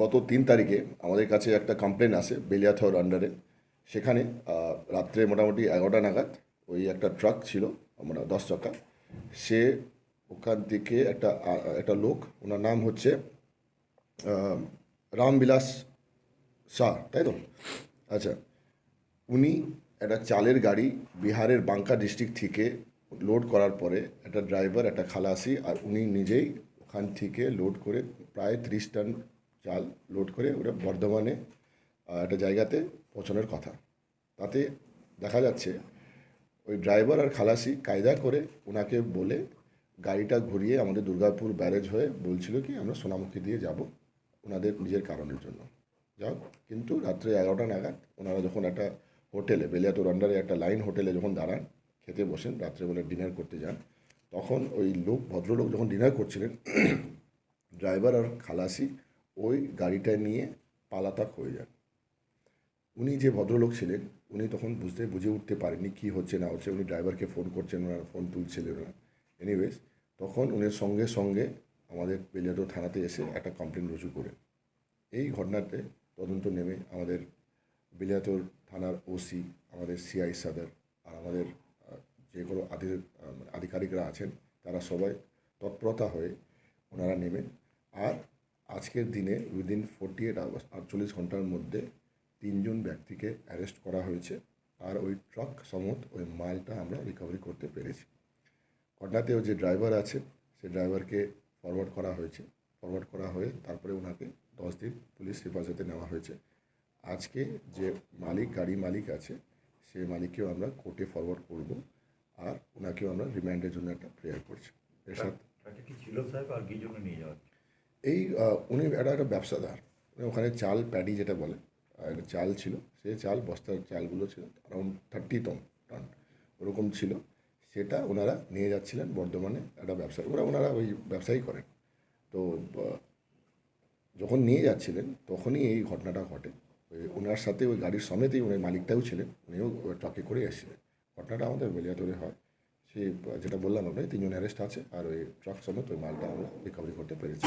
গত তিন তারিখে আমাদের কাছে একটা কমপ্লেন আসে বেলিয়াথর আন্ডারে সেখানে রাত্রে মোটামুটি এগারোটা নাগাদ ওই একটা ট্রাক ছিল আমরা দশ চাকা সে ওখান থেকে একটা একটা লোক, ওনার নাম হচ্ছে রামবিলাস শাহ, তাই তো? আচ্ছা উনি একটা চালের গাড়ি বিহারের বাঙ্কা ডিস্ট্রিক্ট থেকে লোড করার পরে একটা ড্রাইভার একটা খালাসি আর উনি নিজেই ওখান থেকে লোড করে প্রায় ত্রিশ টন চাল লোড করে ওটা বর্ধমানে একটা জায়গাতে পৌঁছানোর কথা। তাতে দেখা যাচ্ছে ওই ড্রাইভার আর খালাসি কায়দা করে ওনাকে বলে গাড়িটা ঘুরিয়ে আমাদের দুর্গাপুর ব্যারেজ হয়ে বলছিল কি, আমরা সোনামুখী দিয়ে যাব ওনাদের নিজের কারণের জন্য। যাও কিন্তু রাত্রে এগারোটা নাগাদ ওনারা যখন একটা হোটেলে, বেলিয়াতুর আন্ডারে একটা লাইন হোটেলে যখন দাঁড়ান, খেতে বসেন, রাত্রেবেলা ডিনার করতে যান তখন ওই লোক, ভদ্রলোক যখন ডিনার করছিলেন ড্রাইভার আর খালাসি ওই গাড়িটা নিয়ে পালাতক হয়ে যান। উনি যে ভদ্রলোক ছিলেন, উনি তখন বুঝতে, বুঝে উঠতে পারেননি কী হচ্ছে, না হচ্ছে। উনি ড্রাইভারকে ফোন করছেন, ওনার ফোন তুলছিলেন না এনিওয়েজ তখন উনি সঙ্গে সঙ্গে আমাদের বেলিয়াটোর থানাতে এসে একটা কমপ্লেন রুজু করেন। এই ঘটনাতে তদন্ত নেমে আমাদের বেলিয়াতোর থানার ওসি, আমাদের সিআই সাদার আর আমাদের আহ, যে কোনো আধি আধিকারিকরা আছেন তারা সবাই তৎপরতা হয়ে ওনারা নেমেন আর আজকের দিনে উইদিন ফোর্টি এইট আওয়ার্স আটচল্লিশ ঘণ্টার মধ্যে তিনজন ব্যক্তিকে অ্যারেস্ট করা হয়েছে। আর ওই ট্রাক সমত ওই মালটা আমরা রিকভারি করতে পেরেছি। ঘটনাতেও যে ড্রাইভার আছে সে ড্রাইভারকে ফরওয়ার্ড করা হয়েছে। ফরওয়ার্ড করা হয়ে তারপরে ওনাকে দশ দিন পুলিশ হেফাজতে নেওয়া হয়েছে। আজকে যে মালিক গাড়ি মালিক আছে সেই মালিককেও আমরা কোর্টে ফরওয়ার্ড করব। আর ওনাকেও আমরা রিমান্ডের জন্য একটা প্রেয়ার করছি। এর সাথে ছিল সাহেব আর কি জন্য নিয়ে যাওয়া এই উনি একটা একটা ব্যবসাদার। উনি ওখানে চাল প্যাডি যেটা বলে একটা চাল ছিল। সে চাল বস্তার চালগুলো ছিল অ্যারাউন্ড থার্টি টন টন ওরকম ছিল। সেটা ওনারা নিয়ে যাচ্ছিলেন বর্ধমানে একটা ব্যবসা ওরা ওনারা ওই ব্যবসাই করেন। তো যখন নিয়ে যাচ্ছিলেন তখনই এই ঘটনাটা ঘটে। ওই ওনার সাথে ওই গাড়ির সমেতেই উনি মালিকটাও ছিলেন। উনিও ট্রাকে করে এসেছিলেন। ঘটনাটা আমাদের বেলিয়াতরে হয়। সে যেটা বললাম আপনাকে তিনজন অ্যারেস্ট আছে আর ওই ট্রাক সমেত ওই মালটা আমরা রিকভারি করতে পেরেছি।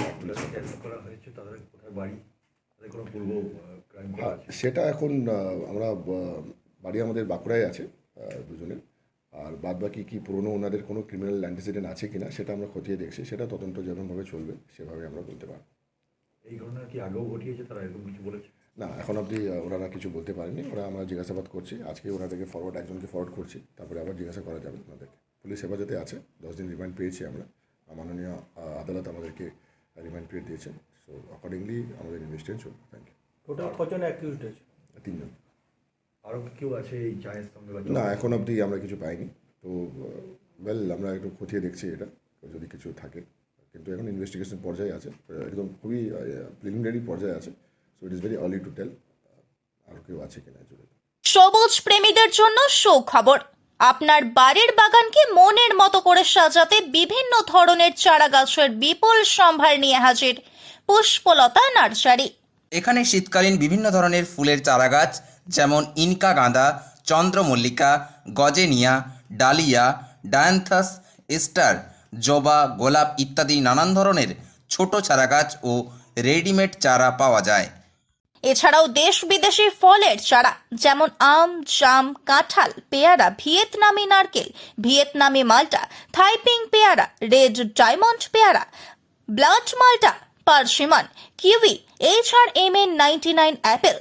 হ্যাঁ, সেটা এখন আমরা বাড়ি আমাদের বাঁকুড়ায় আছে দুজনের আর বাদ বাকি কী পুরনো ওনাদের কোনো ক্রিমিনাল অ্যান্টিসিডেন্ট আছে কিনা সেটা আমরা খতিয়ে দেখছি। সেটা তদন্ত যেরকমভাবে চলবে সেভাবে আমরা বলতে পারব। এই ঘটনা কি আগেও ঘটিয়েছে? তারা এরকম কিছু বলেছে? না এখন অবধি ওনারা কিছু বলতে পারেনি ওরা আমরা জিজ্ঞাসাবাদ করছি। আজকে ওনাদেরকে ফরওয়ার্ড একজনকে ফরওয়ার্ড করছি। তারপরে আবার জিজ্ঞাসা করা যাবে ওনাদেরকে। পুলিশ হেফাজতে আছে। দশ দিন রিমান্ড পেয়েছি আমরা। মাননীয় আদালত আমাদেরকে রিমান্ড পিরিয়ড দিয়েছেন। সো অ্যাকর্ডিংলি আমাদের ইনভেস্টিগেশন চলবে। থ্যাংক ইউ টোটাল কজন অ্যাকিউজড আছে তিনজন। আরও কেউ আছে এই চায়ের সঙ্গে না এখন অবধি আমরা কিছু পাইনি। তো ওয়েল আমরা একটু খতিয়ে দেখছি এটা। যদি কিছু থাকে। কিন্তু এখন ইনভেস্টিগেশন পর্যায়ে আছে। একদম খুবই প্রিলিমিনারি পর্যায়ে আছে। So it is very early to tell আর কেউ আছে কিনা জুড়ে। সবুজ প্রেমীদের জন্য সুখবর। আপনার বাড়ির বাগানকে মনের মতো করে সাজাতে বিভিন্ন ধরনের চারা গাছের বিপুল সম্ভার নিয়ে হাজির পুষ্পলতা নার্সারি। এখানে শীতকালীন বিভিন্ন ধরনের ফুলের চারাগাছ যেমন ইনকা গাঁদা চন্দ্রমল্লিকা গজেনিয়া ডালিয়া ডায়ান্থাস স্টার জবা গোলাপ ইত্যাদি নানান ধরনের ছোট চারাগাছ ও রেডিমেড চারা পাওয়া যায়। এছাড়াও দেশ বিদেশি ফলের চারা, যেমন আম, জাম, কাঁঠাল, পেয়ারা, ভিয়েতনামি নারকেল, ভিয়েতনামি মাল্টা, থাইপিং পেয়ারা, রেড ডায়মন্ড পেয়ারা, ব্লাড মাল্টা, persimmon, kiwi, H R M N ninety nine apple,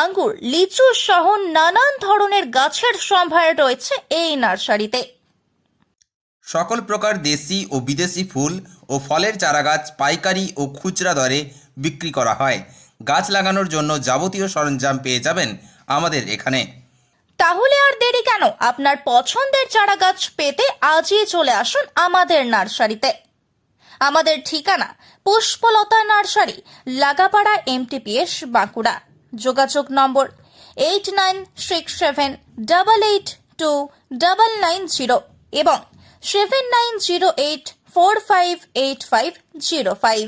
আঙ্গুর, লিচু সহ নানান ধরনের গাছের সম্ভার রয়েছে এই নার্সারিতে। সকল প্রকার দেশি ও বিদেশি ফুল ও ফলের চারাগাছ পাইকারি ও খুচরা দরে বিক্রি করা হয়। গাছ লাগানোর জন্য যাবতীয় সরঞ্জাম পেয়ে যাবেন আমাদের এখানে। তাহলে আর দেরি কেন? আপনার পছন্দের চারা গাছ পেতে আজই চলে আসুন আমাদের নার্সারিতে। আমাদের ঠিকানা পুষ্পলতা নার্সারি, লাগাপাড়া এমটিপিএস, বাঁকুড়া। যোগাযোগ number eight nine six seven double eight two double nine zero এবং seven nine zero eight four five eight five zero five.